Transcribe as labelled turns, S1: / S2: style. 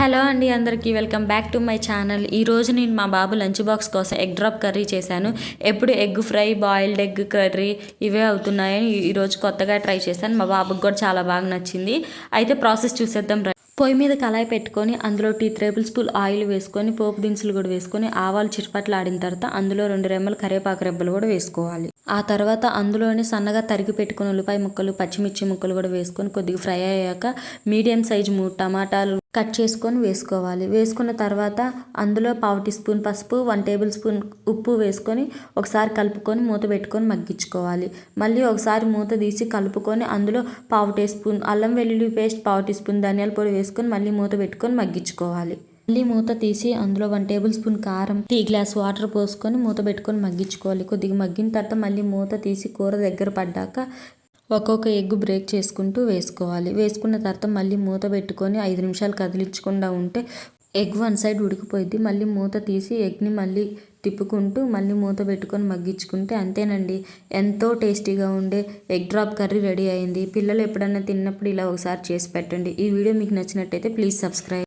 S1: Hello అండి అందరికీ welcome back to my channel. ఈరోజు నేను మా బాబు లంచ్ బాక్స్ కోసం ఎగ్ డ్రాప్ కర్రీ చేశాను. ఎప్పుడు egg fry boiled egg curry ఇవే అవుతున్నాయని ఈరోజు కొత్తగా ట్రై చేశాను. మా బాబుకి కూడా చాలా బాగా నచ్చింది. అయితే ప్రాసెస్ చూసేద్దాం పొయ్యి మీద కళాయి పెట్టుకొని అందులో టీ టేబుల్ స్పూన్ ఆయిల్ వేసుకొని పోపు దినుసులు కూడా వేసుకొని ఆవాలు చిటపట్లు ఆడిన తర్వాత అందులో రెండు రెమ్మలు కరివేపాకు రెబ్బలు కూడా వేసుకోవాలి. ఆ తర్వాత అందులోనే సన్నగా తరిగి పెట్టుకుని ఉల్లిపాయ ముక్కలు పచ్చిమిర్చి ముక్కలు కూడా వేసుకొని కొద్దిగా ఫ్రై అయ్యాక మీడియం సైజు మూడు టమాటాలు కట్ చేసుకొని వేసుకోవాలి. వేసుకున్న తర్వాత అందులో పావు టీ స్పూన్ పసుపు వన్ టేబుల్ స్పూన్ ఉప్పు వేసుకొని ఒకసారి కలుపుకొని మూత పెట్టుకొని మగ్గించుకోవాలి. మళ్ళీ ఒకసారి మూత తీసి కలుపుకొని అందులో పావు టీ స్పూన్ అల్లం వెల్లుల్లి పేస్ట్ పావు టీ స్పూన్ ధనియాల పొడి వేసుకొని మళ్ళీ మూత పెట్టుకొని మగ్గించుకోవాలి. మళ్ళీ మూత తీసి అందులో వన్ టేబుల్ స్పూన్ కారం టీ గ్లాస్ వాటర్ పోసుకొని మూత పెట్టుకొని మగ్గించుకోవాలి. కొద్దిగా మగ్గిన తర్వాత మళ్ళీ మూత తీసి కూర దగ్గర పడ్డాక ఒక్కొక్క ఎగ్ బ్రేక్ చేసుకుంటూ వేసుకోవాలి. వేసుకున్న తర్వాత మళ్ళీ మూత పెట్టుకొని ఐదు నిమిషాలు కదిలించకుండా ఉంటే ఎగ్ వన్ సైడ్ ఉడికిపోయింది మళ్ళీ మూత తీసి ఎగ్ని మళ్ళీ తిప్పుకుంటూ మళ్ళీ మూత పెట్టుకొని మగ్గించుకుంటే అంతేనండి. ఎంతో టేస్టీగా ఉండే ఎగ్ డ్రాప్ కర్రీ రెడీ అయింది. పిల్లలు ఎప్పుడన్నా తిన్నప్పుడు ఇలా ఒకసారి చేసి పెట్టండి. ఈ వీడియో మీకు నచ్చినట్టయితే ప్లీజ్ సబ్స్క్రైబ్